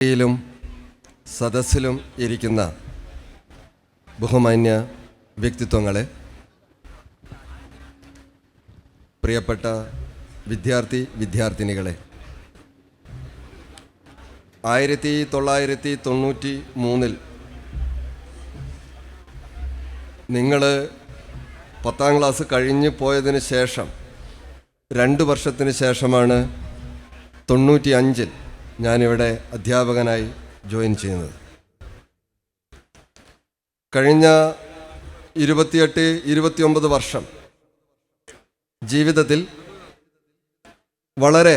യിലും സദസ്സിലും ഇരിക്കുന്ന ബഹുമാന്യ വ്യക്തിത്വങ്ങളെ പ്രിയപ്പെട്ട വിദ്യാർത്ഥി വിദ്യാർത്ഥിനികളെ ആയിരത്തി തൊള്ളായിരത്തി തൊണ്ണൂറ്റി മൂന്നിൽ നിങ്ങൾ പത്താം ക്ലാസ് കഴിഞ്ഞ് പോയതിന് ശേഷം രണ്ട് വർഷത്തിന് ശേഷമാണ് തൊണ്ണൂറ്റി അഞ്ചിൽ ഞാനിവിടെ അധ്യാപകനായി ജോയിൻ ചെയ്യുന്നത്. കഴിഞ്ഞ ഇരുപത്തിയെട്ട് ഇരുപത്തിയൊമ്പത് വർഷം ജീവിതത്തിൽ വളരെ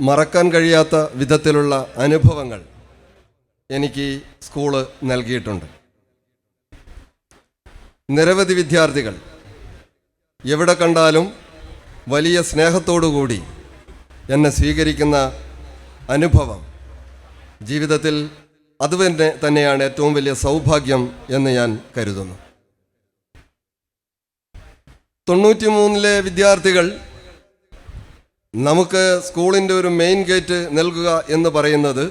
മറക്കാൻ കഴിയാത്ത വിധത്തിലുള്ള അനുഭവങ്ങൾ എനിക്ക് സ്കൂൾ നൽകിയിട്ടുണ്ട്. നിരവധി വിദ്യാർത്ഥികൾ എവിടെ കണ്ടാലും വലിയ സ്നേഹത്തോടുകൂടി എന്നെ സ്വീകരിക്കുന്ന അനുഭവം. ജീവിതത്തിൽ അത് തന്നെ തന്നെയാണ് ഏറ്റവും വലിയ സൗഭാഗ്യം എന്ന് ഞാൻ കരുതുന്നു. തൊണ്ണൂറ്റി മൂന്നിലെ വിദ്യാർത്ഥികൾ നമുക്ക് സ്കൂളിന്റെ ഒരു മെയിൻ ഗേറ്റ് നൽകുക എന്ന് പറയുന്നത്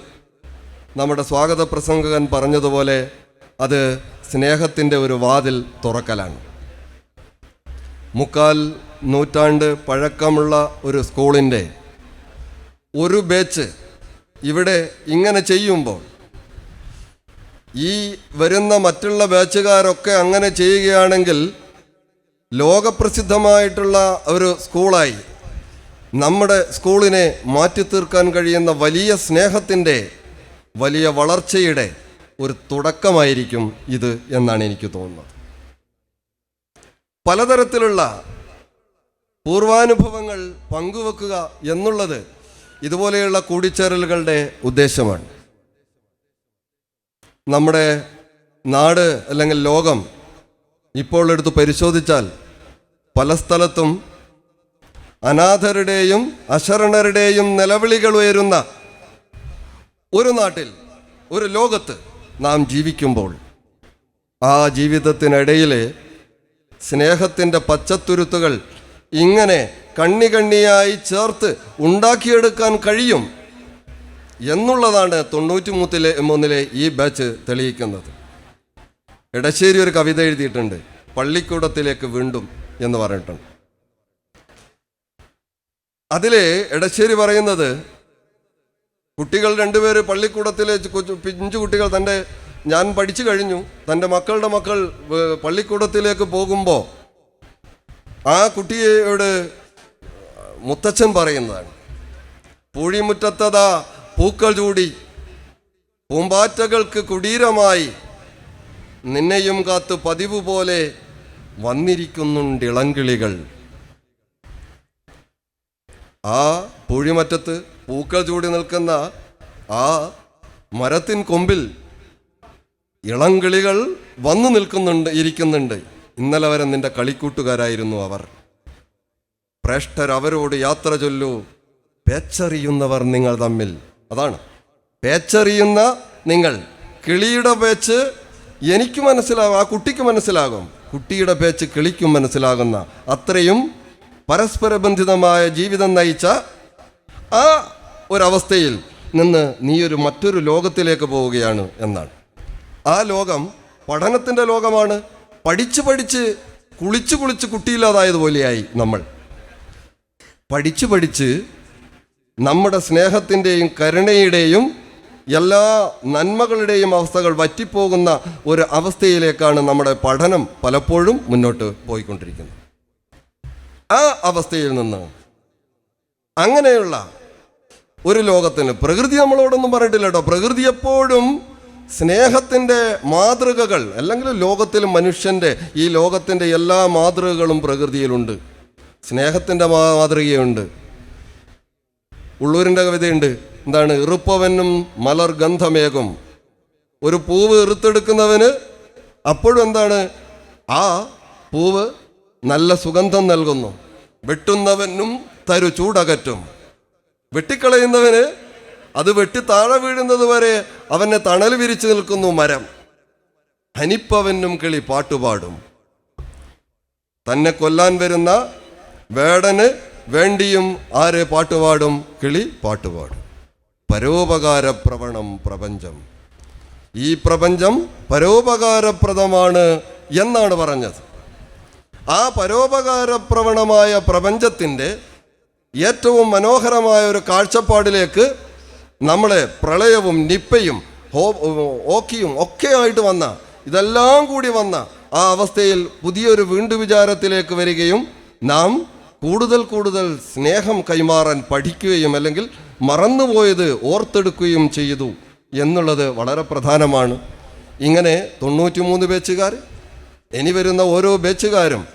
നമ്മുടെ സ്വാഗത പ്രസംഗകൻ പറഞ്ഞതുപോലെ അത് സ്നേഹത്തിന്റെ ഒരു വാതിൽ തുറക്കലാണ്. മുക്കാൽ നൂറ്റാണ്ട് പഴക്കമുള്ള ഒരു സ്കൂളിന്റെ ഒരു ബാച്ച് ഇവിടെ ഇങ്ങനെ ചെയ്യുമ്പോൾ ഈ വരുന്ന മറ്റുള്ള ബാച്ചുകാരൊക്കെ അങ്ങനെ ചെയ്യുകയാണെങ്കിൽ ലോകപ്രസിദ്ധമായിട്ടുള്ള ഒരു സ്കൂളായി നമ്മുടെ സ്കൂളിനെ മാറ്റി തീർക്കാൻ കഴിയുന്ന വലിയ സ്നേഹത്തിന്റെ വലിയ വളർച്ചയുടെ ഒരു തുടക്കമായിരിക്കും ഇത് എന്നാണ് എനിക്ക് തോന്നുന്നത്. പലതരത്തിലുള്ള പൂർവാനുഭവങ്ങൾ പങ്കുവെക്കുക എന്നുള്ളത് ഇതുപോലെയുള്ള കൂടിച്ചേരലുകളുടെ ഉദ്ദേശമാണ്. നമ്മുടെ നാട് അല്ലെങ്കിൽ ലോകം ഇപ്പോൾ എടുത്ത് പരിശോധിച്ചാൽ പല സ്ഥലത്തും അനാഥരുടെയും അശരണരുടെയും നിലവിളികൾ ഉയരുന്ന ഒരു നാട്ടിൽ ഒരു ലോകത്ത് നാം ജീവിക്കുമ്പോൾ ആ ജീവിതത്തിനിടയിലെ സ്നേഹത്തിന്റെ പച്ചത്തുരുത്തുകൾ ഇങ്ങനെ കണ്ണി കണ്ണിയായി ചേർത്ത് ഉണ്ടാക്കിയെടുക്കാൻ കഴിയും എന്നുള്ളതാണ് തൊണ്ണൂറ്റി മൂത്തിലെ മൂന്നിലെ ഈ ബാച്ച് തെളിയിക്കുന്നത്. ഇടശ്ശേരി ഒരു കവിത എഴുതിയിട്ടുണ്ട് പള്ളിക്കൂടത്തിലേക്ക് വീണ്ടും എന്ന് പറഞ്ഞിട്ടുണ്ട്. അതിലെ ഇടശ്ശേരി പറയുന്നത് കുട്ടികൾ രണ്ടുപേര് പള്ളിക്കൂടത്തിലെ പിഞ്ചു കുട്ടികൾ തന്റെ ഞാൻ പഠിച്ചു കഴിഞ്ഞു തന്റെ മക്കളുടെ മക്കൾ പള്ളിക്കൂടത്തിലേക്ക് പോകുമ്പോൾ ആ കുട്ടിയോട് മുത്തച്ഛൻ പറയുന്നതാണ്. പൂഴിമുറ്റത്തതാ പൂക്കൾ ചൂടി പൂമ്പാറ്റകൾക്ക് കുടീരമായി നിന്നെയും കാത്ത് പതിവ് പോലെ വന്നിരിക്കുന്നുണ്ട് ഇളങ്കിളികൾ. ആ പൂഴിമറ്റത്ത് പൂക്കൾ ചൂടി നിൽക്കുന്ന ആ മരത്തിൻ കൊമ്പിൽ ഇളങ്കിളികൾ വന്നു നിൽക്കുന്നുണ്ട് ഇരിക്കുന്നുണ്ട്. ഇന്നലെ വരെ നിന്റെ കളിക്കൂട്ടുകാരായിരുന്നു അവർ. പ്രേഷ്ഠർ അവരോട് യാത്ര ചൊല്ലു. പേച്ചറിയുന്നവർ നിങ്ങൾ തമ്മിൽ. അതാണ്. പേച്ചറിയുന്ന നിങ്ങൾ. കിളിയുടെ പേച്ച് എനിക്ക് മനസ്സിലാകും ആ കുട്ടിക്ക് മനസ്സിലാകും. കുട്ടിയുടെ പേച്ച് കിളിക്കും മനസ്സിലാകുന്ന. അത്രയും പരസ്പര ബന്ധിതമായ ജീവിതം നയിച്ച ആ ഒരവസ്ഥയിൽ നിന്ന് നീ ഒരു മറ്റൊരു ലോകത്തിലേക്ക് പോവുകയാണ് എന്നാണ്. ആ ലോകം പഠനത്തിന്റെ ലോകമാണ്. പഠിച്ച് പഠിച്ച് കുളിച്ച് കുളിച്ച് കുട്ടിയില്ലാതായതുപോലെയായി നമ്മൾ. പഠിച്ച് പഠിച്ച് നമ്മുടെ സ്നേഹത്തിന്റെയും കരുണയുടെയും എല്ലാ നന്മകളുടെയും അവസ്ഥകൾ വറ്റിപ്പോകുന്ന ഒരു അവസ്ഥയിലേക്കാണ് നമ്മുടെ പഠനം പലപ്പോഴും മുന്നോട്ട് പോയിക്കൊണ്ടിരിക്കുന്നത്. ആ അവസ്ഥയിൽ നിന്ന് അങ്ങനെയുള്ള ഒരു ലോകത്തിന് പ്രകൃതി നമ്മളോടൊന്നും പറഞ്ഞിട്ടില്ല കേട്ടോ പ്രകൃതി എപ്പോഴും സ്നേഹത്തിന്റെ മാതൃകകൾ അല്ലെങ്കിൽ ലോകത്തിൽ മനുഷ്യന്റെ ഈ ലോകത്തിന്റെ എല്ലാ മാതൃകകളും പ്രകൃതിയിലുണ്ട്. സ്നേഹത്തിന്റെ മാതൃകയുണ്ട്. ഉള്ളൂരിന്റെ കവിതയുണ്ട്. എന്താണ്? ഇറുപ്പവനും മലർ ഗന്ധമേകും. ഒരു പൂവ് ഇറുത്തെടുക്കുന്നവന് അപ്പോഴും എന്താണ്? ആ പൂവ് നല്ല സുഗന്ധം നൽകുന്നു. വെട്ടുന്നവനും തരു ചൂടകറ്റും. വെട്ടിക്കളയുന്നവന് അത് വെട്ടി താഴെ വീഴുന്നത് വരെ അവനെ തണൽ വിരിച്ചു നിൽക്കുന്നു മരം. ഹനിപ്പവനും കിളി പാട്ടുപാടും. തന്നെ കൊല്ലാൻ വരുന്ന വേടന് വേണ്ടിയും ആര് പാട്ടുപാടും? കിളി പാട്ടുപാടും. പരോപകാര പ്രവണം പ്രപഞ്ചം. ഈ പ്രപഞ്ചം പരോപകാരപ്രദമാണ് എന്നാണ് പറഞ്ഞത്. ആ പരോപകാരപ്രവണമായ പ്രപഞ്ചത്തിന്റെ ഏറ്റവും മനോഹരമായ ഒരു കാഴ്ചപ്പാടിലേക്ക് നമ്മളെ പ്രളയവും നിപ്പയും ഓക്കിയും ഒക്കെ ആയിട്ട് വന്ന ഇതെല്ലാം കൂടി വന്ന ആ അവസ്ഥയിൽ പുതിയൊരു വീണ്ടു വിചാരത്തിലേക്ക് വരികയും നാം കൂടുതൽ കൂടുതൽ സ്നേഹം കൈമാറാൻ പഠിക്കുകയും അല്ലെങ്കിൽ മറന്നുപോയത് ഓർത്തെടുക്കുകയും ചെയ്തു എന്നുള്ളത് വളരെ പ്രധാനമാണ്. ഇങ്ങനെ തൊണ്ണൂറ്റിമൂന്ന് ബാച്ചുകാർ ഇനി വരുന്ന ഓരോ ബാച്ചുകാരും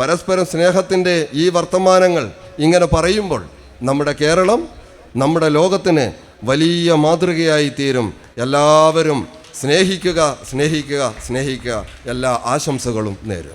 പരസ്പരം സ്നേഹത്തിന്റെ ഈ വർത്തമാനങ്ങൾ ഇങ്ങനെ പറയുമ്പോൾ നമ്മുടെ കേരളം നമ്മുടെ ലോകത്തിന് വലിയ മാതൃകയായി തീരും എല്ലാവരും സ്നേഹിക്കുക സ്നേഹിക്കുക സ്നേഹിക്കുക. എല്ലാ ആശംസകളും നേരും